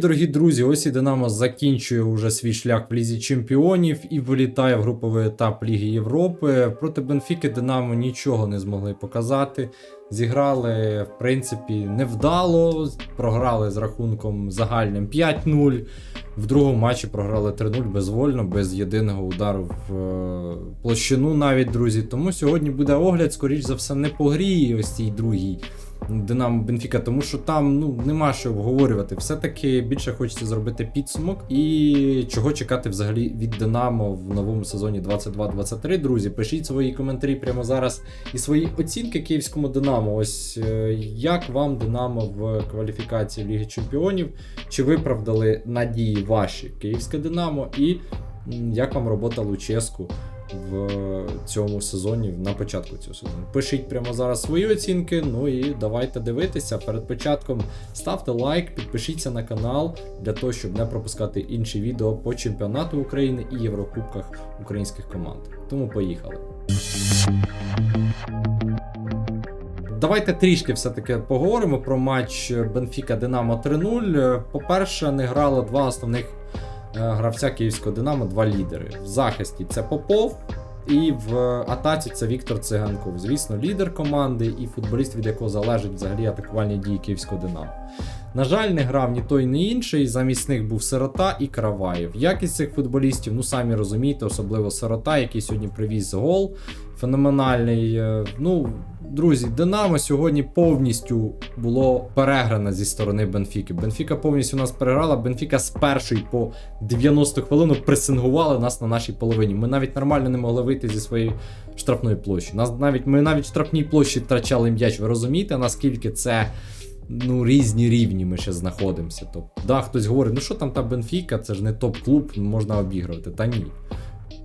дорогі друзі, ось і Динамо закінчує уже свій шлях в Лізі Чемпіонів і вилітає в груповий етап Ліги Європи. Проти Бенфіки Динамо нічого не змогли показати. Зіграли, в принципі, невдало, програли з рахунком загальним 5-0. В другому матчі програли 3-0 безвольно, без єдиного удару в е, площину навіть, друзі. Тому сьогодні буде огляд, скоріш за все, не по грі ось цій другій. Динамо Бенфіка, тому що там ну нема що обговорювати. Все-таки більше хочеться зробити підсумок і чого чекати взагалі від Динамо в новому сезоні 22-23. Друзі, пишіть свої коментарі прямо зараз і свої оцінки київському Динамо. Ось е, як вам Динамо в кваліфікації Ліги Чемпіонів? Чи виправдали надії ваші київське Динамо? І як вам робота Луческу? В цьому сезоні, на початку цього сезону. Пишіть прямо зараз свої оцінки. Ну і давайте дивитися. Перед початком ставте лайк, підпишіться на канал для того, щоб не пропускати інші відео по чемпіонату України і Єврокубках українських команд. Тому поїхали. Давайте трішки все-таки поговоримо про матч Бенфіка Динамо 3-0. По-перше, не грало два основних гравця київського Динамо, два лідери. В захисті це Попов, і в атаці це Віктор Циганков. Звісно, лідер команди і футболіст, від якого залежать взагалі атакувальні дії київського Динамо. На жаль, не грав ні той, ні інший. Замість них був Сирота і Караваєв. Якість цих футболістів, ну самі розумієте, особливо Сирота, який сьогодні привіз гол. Феноменальний. Е, Ну, друзі, Динамо сьогодні повністю було переграно зі сторони Бенфіки. Бенфіка повністю нас переграла. Бенфіка з першої по 90 хвилину пресингували нас на нашій половині. Ми навіть нормально не могли вийти зі своєї штрафної площі. Нас навіть ми навіть в штрафній площі втрачали м'яч. Ви розумієте, наскільки це ну, різні рівні ми ще знаходимося. Тобто, да, хтось говорить, ну що там та Бенфіка, це ж не топ-клуб, можна обігрувати. Та ні.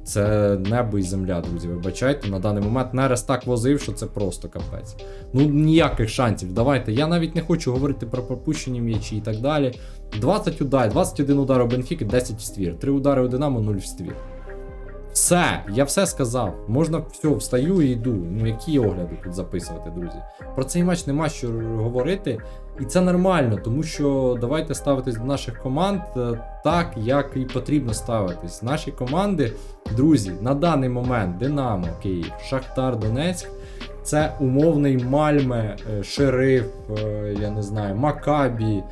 Це небо і земля, друзі. Вибачайте, на даний момент Нерес так возив, що це просто капець. Ну ніяких шансів. Давайте. Я навіть не хочу говорити про пропущені м'ячі і так далі. 20 удар, 21 удар у Бенфіки, 10 в ствір. 3 удари у Динамо, 0 в ствір. Все, я все сказав. Можна все, встаю і йду. Ну які огляди тут записувати, друзі. Про цей матч нема що говорити. І це нормально, тому що давайте ставитись до наших команд е, так, як і потрібно ставитись. Наші команди, друзі, на даний момент Динамо, Київ, Шахтар, Донецьк. Це умовний Мальме, е, Шериф, е, я не знаю, Макабі,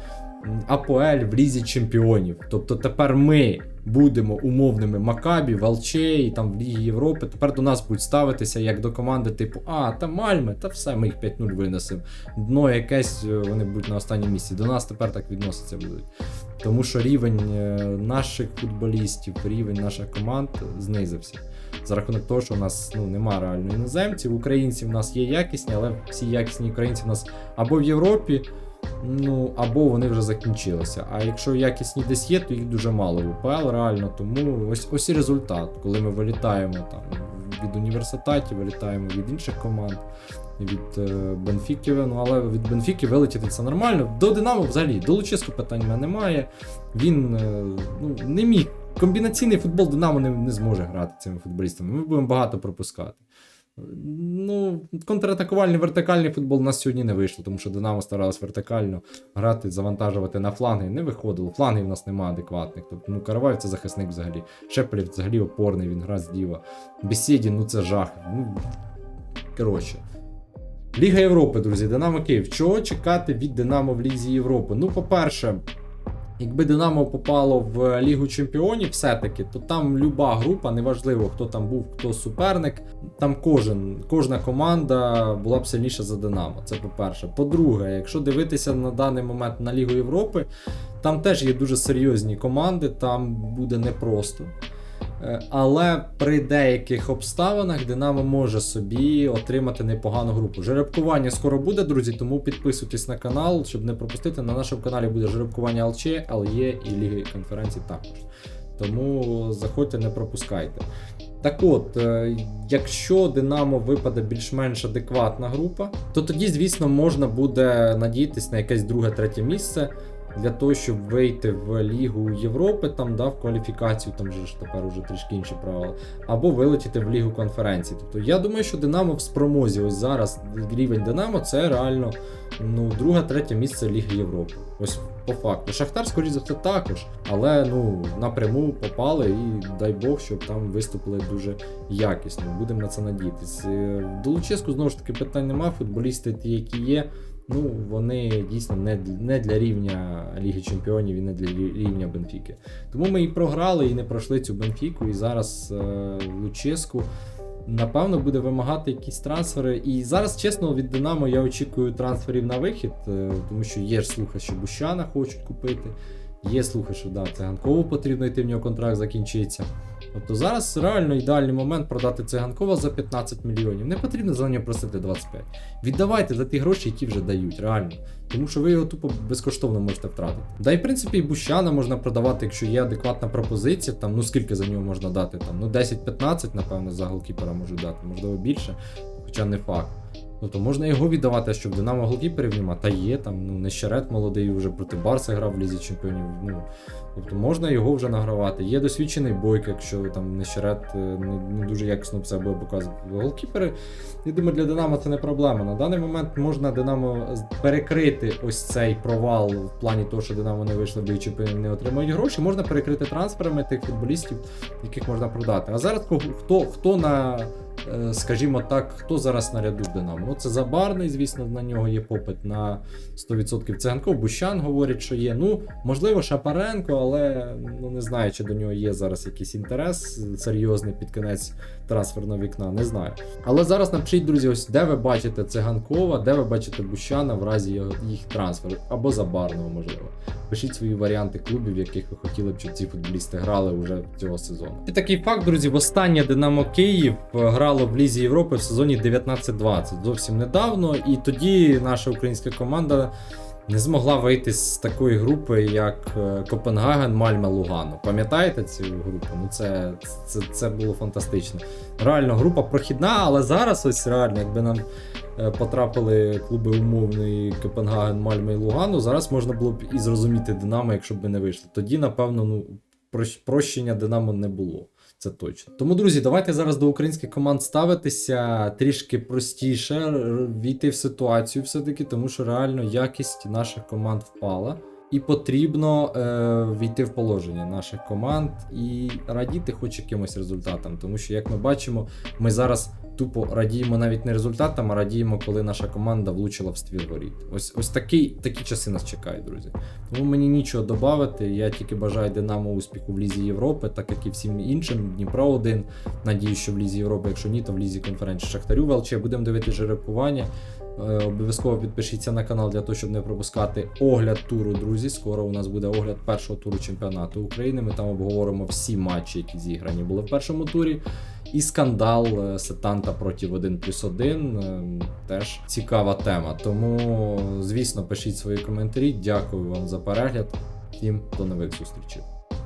Апоель в лізі чемпіонів. Тобто тепер ми будемо умовними Макабі, Валче і там в Лігі Європи. Тепер до нас будуть ставитися як до команди, типу, а, та Мальме, та все, ми їх 5-0 винесемо. Дно якесь, е, вони будуть на останньому місці. До нас тепер так відноситься будуть. Тому що рівень е, наших футболістів, рівень наших команд знизився. За рахунок того, що у нас ну, нема реально іноземців. Українці в нас є якісні, але всі якісні українці в нас або в Європі, ну або вони вже закінчилися. А якщо якісні десь є, то їх дуже мало в УПЛ реально. Тому ось ось і результат, коли ми вилітаємо там від університетів, вилітаємо від інших команд. Від е, Бенфіки, ну але від Бенфіки вилетіти це нормально. До Динамо взагалі до Луческу питань в мене немає. Він е, ну, не міг. Комбінаційний футбол Динамо не, не зможе грати цими футболістами. Ми будемо багато пропускати. Ну, контратакувальний вертикальний футбол у нас сьогодні не вийшло, тому що Динамо старалась вертикально грати, завантажувати на фланги. Не виходило. Флангів у нас немає адекватних. Тобто, ну, Караваєв це захисник взагалі. Шепелів взагалі опорний, він гра зліва. Бесіді, ну це жах. Ну, коротше. Ліга Європи, друзі, Динамо Київ. Чого чекати від Динамо в Лізі Європи? Ну, по-перше, якби Динамо попало в Лігу Чемпіонів, все-таки, то там люба група, неважливо, хто там був, хто суперник. Там кожен, кожна команда була б сильніша за Динамо. Це по-перше. По-друге, якщо дивитися на даний момент на Лігу Європи, там теж є дуже серйозні команди, там буде непросто. Е, Але при деяких обставинах Динамо може собі отримати непогану групу. Жеребкування скоро буде, друзі, тому підписуйтесь на канал, щоб не пропустити. На нашому каналі буде жеребкування ЛЧ, ЛЄ і Ліги конференцій також. Тому заходьте, не пропускайте. Так от, е, якщо Динамо випаде більш-менш адекватна група, то тоді, звісно, можна буде надіятися на якесь друге-третє місце. Для того, щоб вийти в Лігу Європи, там да, в кваліфікацію, там же ж тепер уже трішки інші правила, або вилетіти в Лігу конференцій. Тобто я думаю, що Динамо в спромозі ось зараз рівень Динамо це реально ну, друге, третє місце Ліги Європи. Ось по факту. Шахтар, скоріш за все, також, але ну напряму попали і дай Бог, щоб там виступили дуже якісно. Будемо на це надіятися. В Долуческу знову ж таки питань нема. Футболісти, ті, які є. Ну, вони дійсно не, не для рівня Ліги Чемпіонів і не для рівня Бенфіки. Тому ми і програли, і не пройшли цю Бенфіку. І зараз е, Луческу напевно буде вимагати якісь трансфери. І зараз, чесно, від Динамо я очікую трансферів на вихід, е, тому що є ж слухи, що Бущана хочуть купити. Є слухи, що да, циганкову потрібно йти в нього контракт закінчиться. Тобто зараз реально ідеальний момент продати циганкова за 15 мільйонів. Не потрібно за нього просити 25. Віддавайте за ті гроші, які вже дають, реально. Тому що ви його тупо безкоштовно можете втратити. Да і в принципі і Бущана можна продавати, якщо є адекватна пропозиція. Там ну скільки за нього можна дати? Там ну 10-15, напевно, за голкіпера можуть дати, можливо більше, хоча не факт. Ну то можна його віддавати, щоб Динамо голкіперів нема. Та є там, ну Нещерет молодий вже проти Барса грав в Лізі Чемпіонів. Ну тобто можна його вже награвати. Є досвідчений бойк, якщо там Нещерет е, не, не дуже якісно себе показувати. Голкіпери, я думаю, для Динамо це не проблема. На даний момент можна Динамо перекрити ось цей провал в плані того, що Динамо не вийшло в Лігу Чемпіонів, не отримують гроші. Можна перекрити трансферами тих футболістів, яких можна продати. А зараз хто, хто на скажімо так, хто зараз на ряду в Динамо? Ну, це Забарний, звісно, на нього є попит на 100% Циганков, Бущан говорять, що є. Ну, можливо, Шапаренко, але ну, не знаю, чи до нього є зараз якийсь інтерес серйозний під кінець трансферного вікна, не знаю. Але зараз напишіть, друзі, ось де ви бачите Циганкова, де ви бачите Бущана в разі його- їх трансферу, або Забарного, можливо. Пишіть свої варіанти клубів, в яких ви хотіли б, щоб ці футболісти грали вже цього сезону. І такий факт, друзі, востаннє Динамо Київ е, грало в Лізі Європи в сезоні 19-20, зовсім недавно. І тоді наша українська команда не змогла вийти з такої групи, як е, Копенгаген, Мальме, Лугано. Пам'ятаєте цю групу? Ну це, це, це було фантастично. Реально, група прохідна, але зараз ось реально, якби нам е, потрапили клуби умовний Копенгаген, Мальме і Лугану, зараз можна було б і зрозуміти Динамо, якщо б не вийшло. Тоді, напевно, ну, прощення Динамо не було. Це точно. Тому, друзі, давайте зараз до українських команд ставитися трішки простіше, війти в ситуацію все-таки, тому що реально якість наших команд впала. І потрібно е, війти в положення наших команд і радіти хоч якимось результатам. Тому що, як ми бачимо, ми зараз тупо радіємо навіть не результатам, а радіємо, коли наша команда влучила в ствір воріт. Ось ось такі, такі часи нас чекають, друзі. Тому мені нічого додати. Я тільки бажаю Динамо успіху в Лізі Європи, так як і всім іншим. Дніпро 1 Надію, що в Лізі Європи, якщо ні, то в Лізі конференції Шахтарю ВЛЧ. Будемо дивитися жеребкування. Е, Обов'язково підпишіться на канал для того, щоб не пропускати огляд туру, друзі. Скоро у нас буде огляд першого туру чемпіонату України. Ми там обговоримо всі матчі, які зіграні були в першому турі. І скандал е, Сетанта проти 1 плюс 1. е, Теж цікава тема. Тому, звісно, пишіть свої коментарі. Дякую вам за перегляд. Всім до нових зустрічей.